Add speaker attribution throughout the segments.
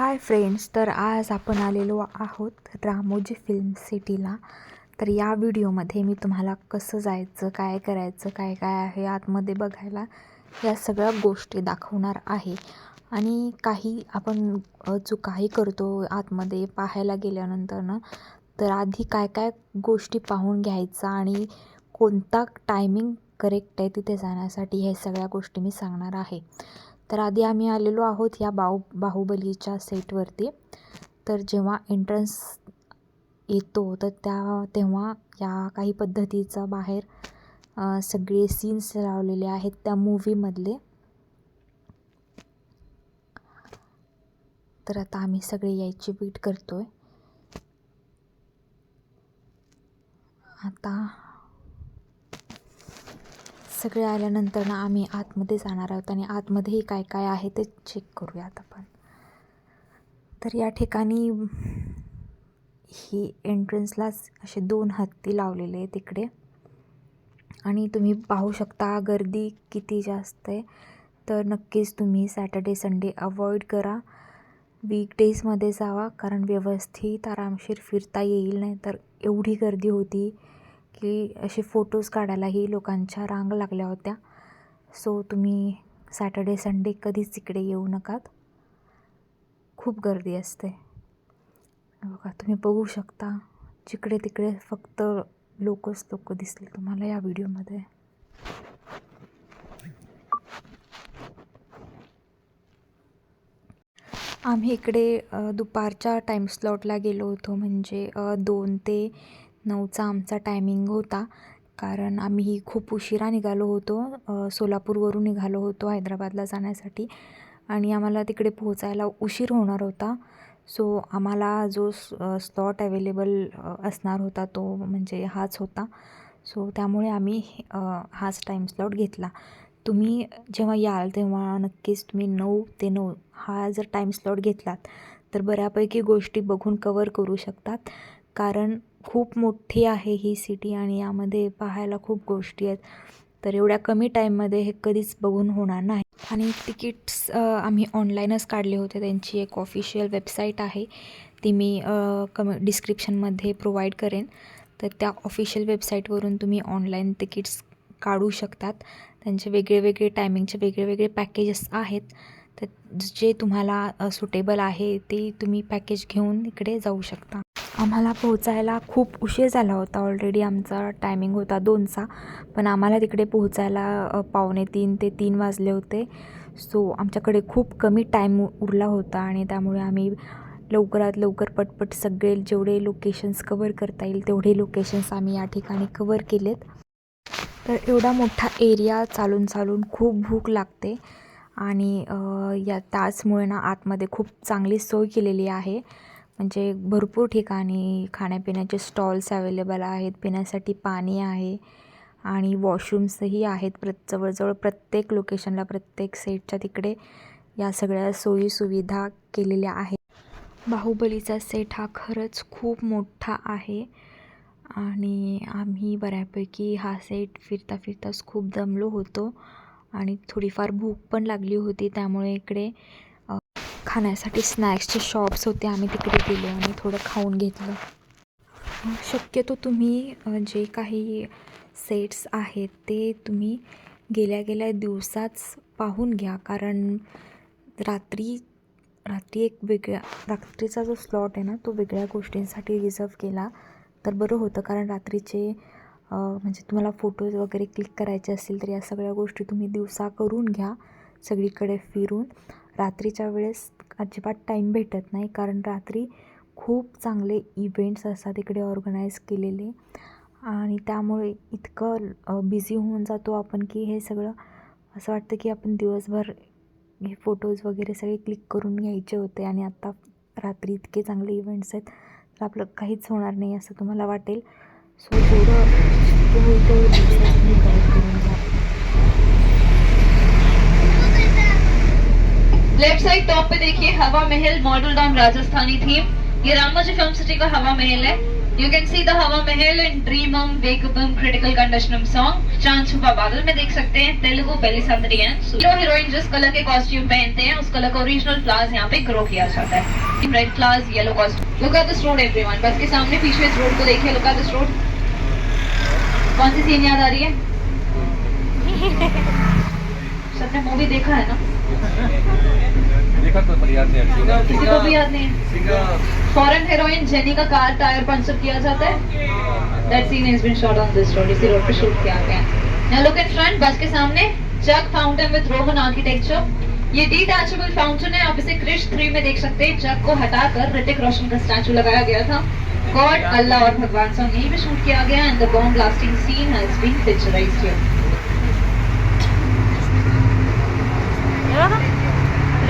Speaker 1: Hi friends तर आज आपण आलेलो आहोत रामोजी फिल्म सिटीला. तर या व्हिडिओमध्ये मी तुम्हाला कसं जायचं काय करायचं काय काय आहे आतमध्ये बघायला या सगळ्या गोष्टी दाखवणार आहे. आणि काही आपण चुकाही करतो आतमध्ये पाहायला गेल्यानंतर ना तर आधी काय काय गोष्टी पाहून घ्यायचा आणि कोणता टायमिंग करेक्ट आहे तिथे जाण्यासाठी ह्या सगळ्या गोष्टी मी सांगणार आहे. तर आधी आम्ही आलेलो आहोत या बाहु बाहुबलीच्या सेटवरती. तर जेव्हा एंट्रन्स येतो तर त्या तेव्हा या काही पद्धतीचा बाहेर सगळे सीन्स लावलेले आहेत त्या मूवीमधले तर आता आम्ही सगळे यायची वेट आहे आता सगळे आल्यानंतर ना आम्ही आतमध्ये जाणार आहोत आणि आतमध्येही काय काय आहे ते चेक करूयात आपण. तर या ठिकाणी ही एंट्रन्सलाच असे दोन हत्ती लावलेले आहे तिकडे. आणि तुम्ही पाहू शकता गर्दी किती जास्त आहे. तर नक्कीच तुम्ही सॅटर्डे संडे अवॉइड करा. वीकडेजमध्ये जावा कारण व्यवस्थित आरामशीर फिरता येईल नाही तर एवढी गर्दी होती की असे फोटोज काढायलाही लोकांच्या रांग लागल्या होत्या. सो तुम्ही सॅटर्डे संडे कधीच इकडे येऊ नकात. खूप गर्दी असते. बघा तुम्ही बघू शकता. जिकडे तिकडे फक्त लोकच लोक दिसले तुम्हाला या व्हिडिओमध्ये. आम्ही इकडे दुपारच्या टाईम स्लॉटला गेलो होतो. म्हणजे दोन ते नऊचा आमचा टायमिंग होता. कारण आम्ही खूप उशिरा निघालो होतो. सोलापूरवरून निघालो होतो हैदराबादला जाण्यासाठी. आणि आम्हाला तिकडे पोहोचायला उशीर होणार होता. सो आम्हाला जो स्लॉट अवेलेबल असणार होता तो म्हणजे हाच होता. सो त्यामुळे आम्ही हाच टाईम स्लॉट घेतला. तुम्ही जेव्हा याल तेव्हा नक्कीच तुम्ही नऊ ते नऊ हा जर टाईम स्लॉट घेतलात तर बऱ्यापैकी गोष्टी बघून कवर करू शकतात. कारण खूप मोठी आहे ही सिटी आणि यामध्ये पाहायला खूप गोष्टी आहेत. तर एवढ्या कमी टाईममध्ये हे कधीच बघून होणार नाही. आणि तिकीट्स आम्ही ऑनलाईनच काढले होते. त्यांची एक ऑफिशियल वेबसाईट आहे. ती मी कम डिस्क्रिप्शनमध्ये प्रोव्हाइड करेन. तर त्या ऑफिशियल वेबसाईटवरून तुम्ही ऑनलाईन तिकीट्स काढू शकतात. त्यांचे वेगळे वेगळे टायमिंगचे वेगळे वेगळे पॅकेजेस आहेत. तर जे तुम्हाला सुटेबल आहे ते तुम्ही पॅकेज घेऊन इकडे जाऊ शकता. आम्हाला पोहोचायला खूप उशीर झाला होता. ऑलरेडी आमचा टायमिंग होता दोनचा. पण आम्हाला तिकडे पोहोचायला पावणे तीन ते तीन वाजले होते. सो आमच्याकडे खूप कमी टाईम उरला होता आणि त्यामुळे आम्ही लवकरात लवकर पटपट सगळे जेवढे लोकेशन्स कवर करता येईल तेवढे लोकेशन्स आम्ही या ठिकाणी कवर केलेत. तर एवढा मोठा एरिया चालून चालून खूप भूक लागते आणि या त्याचमुळे ना आतमध्ये खूप चांगली सोय केलेली आहे. म्हणजे भरपूर ठिकाणी खाण्यापिण्याचे स्टॉल्स अवेलेबल आहेत पिण्यासाठी पाणी आहे आणि वॉशरूम्सही आहेत प्र जवळजवळ प्रत्येक लोकेशनला प्रत्येक सेटच्या तिकडे या सगळ्या सोयीसुविधा केलेल्या आहेत. बाहुबलीचा सेट हा खरंच खूप मोठा आहे आणि आम्ही बऱ्यापैकी हा सेट फिरता फिरताच खूप दमलो होतो आणि थोडीफार भूक पण लागली होती त्यामुळे इकडे खाण्यासाठी स्नॅक्सचे शॉप्स होते. आम्ही तिकडे गेलो आणि थोडं खाऊन घेतलं. शक्यतो तुम्ही जे काही सेट्स आहेत ते तुम्ही गेल्या गेल्या दिवसाच पाहून घ्या. कारण रात्री रात्री एक वेगळ्या रात्रीचा जो स्लॉट आहे ना तो वेगळ्या गोष्टींसाठी रिझर्व केला तर बरं होतं. कारण रात्रीचे म्हणजे तुम्हाला फोटोज वगैरे क्लिक करायचे असतील तर या सगळ्या गोष्टी तुम्ही दिवसा करून घ्या. सगळीकडे फिरून. रात्रीच्या वेळेस अजिबात टाईम भेटत नाही. कारण रात्री खूप चांगले इव्हेंट्स असतात इकडे ऑर्गनाईज केलेले. आणि त्यामुळे इतकं बिझी होऊन जातो आपण की हे सगळं असं वाटतं की आपण दिवसभर हे फोटोज वगैरे सगळे क्लिक करून घ्यायचे होते. आणि आत्ता रात्री इतके चांगले इव्हेंट्स आहेत तर आपलं काहीच होणार नाही असं तुम्हाला वाटेल. सो थोडं होईल तेवढं
Speaker 2: लेफ़्ट साइड टॉप पे देखिए Hawa Mahal model town Rajasthani theme. ये रामोजी फ़िल्म सिटी का हवा महल है। यू कैन सी the हवा Mahal and Dreamum, Wakebum, Critical Conditionum song. चाँद छुपा बादल में देख सकते हैं। तेलुगु पहली संदरी है। हीरो हीरोइन जिस कलर के कॉस्ट्यूम पहनते हैं उस कलर का ओरिजिनल फ्लावर्स यहाँ पे ग्रो किया जाता है। Red flowers yellow costume look at this road everyone bus के सामने पीछे इस रोड को देखिए। लुक एट दिस रोड कौन सी सीन याद आ रही है? सबने मूवी देखा है ना?
Speaker 3: देखा तो पर याद नहीं
Speaker 2: किसी को भी याद नहीं फॉरेन हीरोइन जेनी का कार टायर पंचर किया जाता है। That scene has been shot on this road इसी रोड पे शूट किया गया है। Now look in front bus के सामने जग फाउंटेन विद रोमन आर्किटेक्चर ये डिटैचेबल फाउंटेन है आप इसे क्रिश 3 में देख सकते हैं। जग को हटाकर ऋतिक रोशन का स्टैचू लगाया गया था। गॉड अल्लाह और भगवान सॉन्ग यहीं पे शूट किया गया and the bomb blasting scene has been picturised here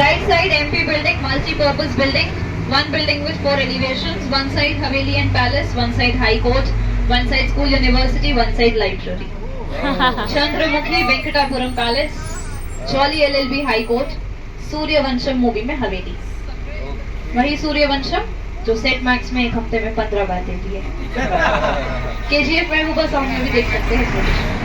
Speaker 2: Right side MP building, multi-purpose building. One building with four elevations. One side Haveli and Palace. One side High Court. One side School University. One side Library. Chandramukhi Venkatapuram Palace. Jolly LLB High Court. Sooryavansham movie में हवेली वही सूर्यवंशम जो set max में एक हफ़्ते में पंद्रह बार देती है के जी एफ़ महबूबा सॉन्ग में भी देख सकते हैं इस location में।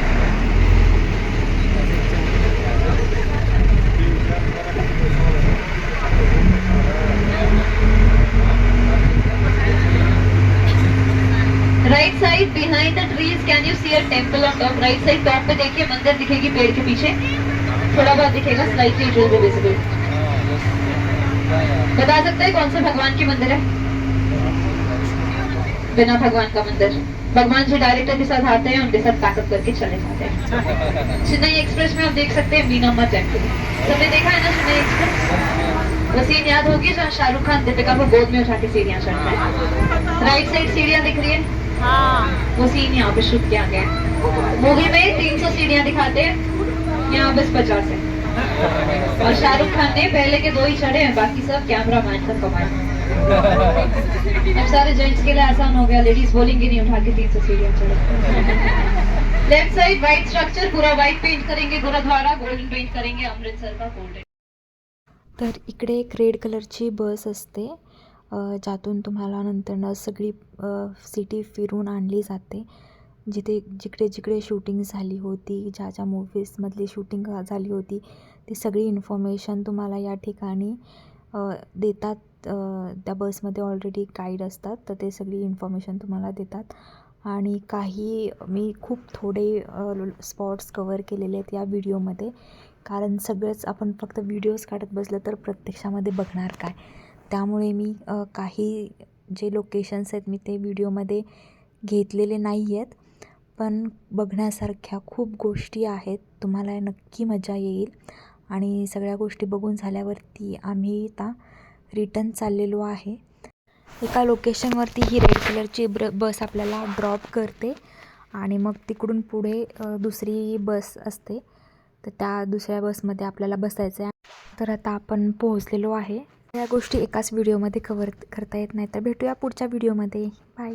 Speaker 2: Right side behind the trees can you see temple on top right side top पे देखिए, मंदिर दिखेगी पेड़ के पीछे। थोड़ा बहुत दिखेगा स्लाइटली इट विल विजिबल बता सकते हैं कौन सा भगवान की मंदिर है? बिना भगवान का मंदिर। भगवान जी डायरेक्टर के साथ आते हैं, उनके साथ पैकअप करके चले जाते हैं। चेन्नई एक्सप्रेस में आप देख सकते हैं मीनामा टेंपल सबने देखा है ना चेन्नई एक्सप्रेस वो सीन याद होगी जहाँ शाहरुख खान दीपिका को गोद में उठा के सीढ़ियाँ चढ़ता हैं। राइट साइड सीढ़ियाँ दिख रही है। वो सीन यहाँ पे शूट किया गया। है मूवी में 300 सीढ़ियाँ दिखाते हैं यहाँ बस पचास है। और शाहरुख खान ने पहले के दो ही चढ़े हैं बाकी सब कैमरा मैन का कमाए अब सारे जेंट्स के लिए आसान हो गया लेडीज बोलेंगे नहीं उठा के 300 सीढ़ियाँ चढ़े। लेफ्ट साइड व्हाइट स्ट्रक्चर पूरा व्हाइट पेंट करेंगे गुरुद्वारा गोल्डन पेंट करेंगे अमृतसर का गोल्डन
Speaker 1: तर इकडे एक रेड कलरची बस असते. ज्यातून तुम्हाला नंतरनं सगळी सिटी फिरून आणली जाते. जिथे जिकडे जिकडे शूटिंग झाली होती ज्या ज्या मूवीजमधली शूटिंग झाली होती ती सगळी इन्फॉर्मेशन तुम्हाला या ठिकाणी देतात. त्या बसमध्ये ऑलरेडी गाईड असतात तर ते सगळी इन्फॉर्मेशन तुम्हाला देतात. आणि काही मी खूप थोडे स्पॉट्स कवर केलेले आहेत या व्हिडिओमध्ये कारण सगळंच आपण फक्त व्हिडिओज काढत बसलं तर प्रत्यक्षामध्ये बघणार काय? त्यामुळे मी काही जे लोकेशन्स आहेत मी ते व्हिडिओमध्ये घेतलेले नाही आहेत पण बघण्यासारख्या खूप गोष्टी आहेत. तुम्हाला नक्की मजा येईल. आणि सगळ्या गोष्टी बघून झाल्यावरती आम्ही आता रिटर्न चाललेलो आहे. एका लोकेशनवरती ही रेड कलरची ब्र बस आपल्याला ड्रॉप करते. आणि मग तिकडून पुढे दुसरी बस असते. तर त्या दुसऱ्या बसमध्ये आपल्याला बसायचं आहे तर आता आपण पोहोचलेलो आहे. या गोष्टी एकाच व्हिडिओमध्ये कवर करता येत नाही तर भेटूया पुढच्या व्हिडिओमध्ये बाय